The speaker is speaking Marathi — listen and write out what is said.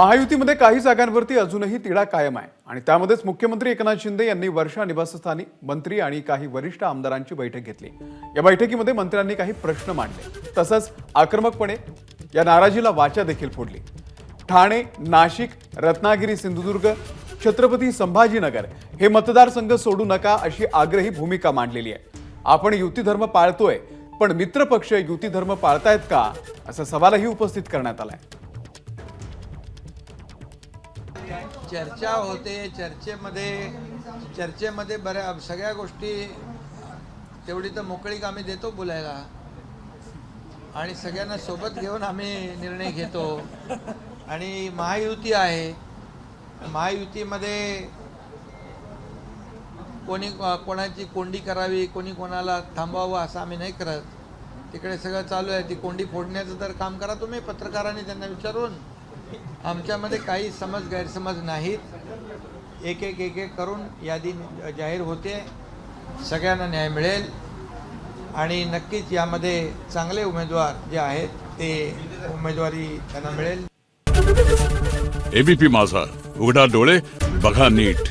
महायुतीमध्ये काही जागांवरती अजूनही तिढा कायम आहे. आणि त्यामध्येच मुख्यमंत्री एकनाथ शिंदे यांनी वर्षा निवासस्थानी मंत्री आणि काही वरिष्ठ आमदारांची बैठक घेतली. या बैठकीमध्ये मंत्र्यांनी काही प्रश्न मांडले. तसंच आक्रमकपणे या नाराजीला वाचा देखील फोडली. ठाणे नाशिक रत्नागिरी सिंधुदुर्ग छत्रपती संभाजीनगर हे मतदारसंघ सोडू नका अशी आग्रही भूमिका मांडलेली आहे. आपण युती धर्म पाळतोय पण मित्रपक्ष युती धर्म पाळतायत का? असा सवालही उपस्थित करण्यात आलाय. चर्चा होते चर्चेमध्ये चर्चेमध्ये बऱ्या सगळ्या गोष्टी तेवढी तर मोकळीक आम्ही देतो बोलायला. आणि सगळ्यांना सोबत घेऊन आम्ही निर्णय घेतो. आणि महायुती आहे. महायुतीमध्ये कोणी कोणाची कोंडी करावी कोणी कोणाला थांबवावं असं आम्ही नाही करत. तिकडे सगळं चालू आहे. ती कोंडी फोडण्याचं तर काम करा तुम्ही पत्रकारांनी त्यांना विचारून. आमच्यामध्ये काही समज गैरसमज नाहीत. एक एक एक एक करून यादी जाहीर होते. सगळ्यांना न्याय मिळेल. आणि नक्कीच यामध्ये चांगले उमेदवार जे आहेत ते उमेदवारी त्यांना मिळेल. एबीपी माझा. उघडा डोळे बघा नीट.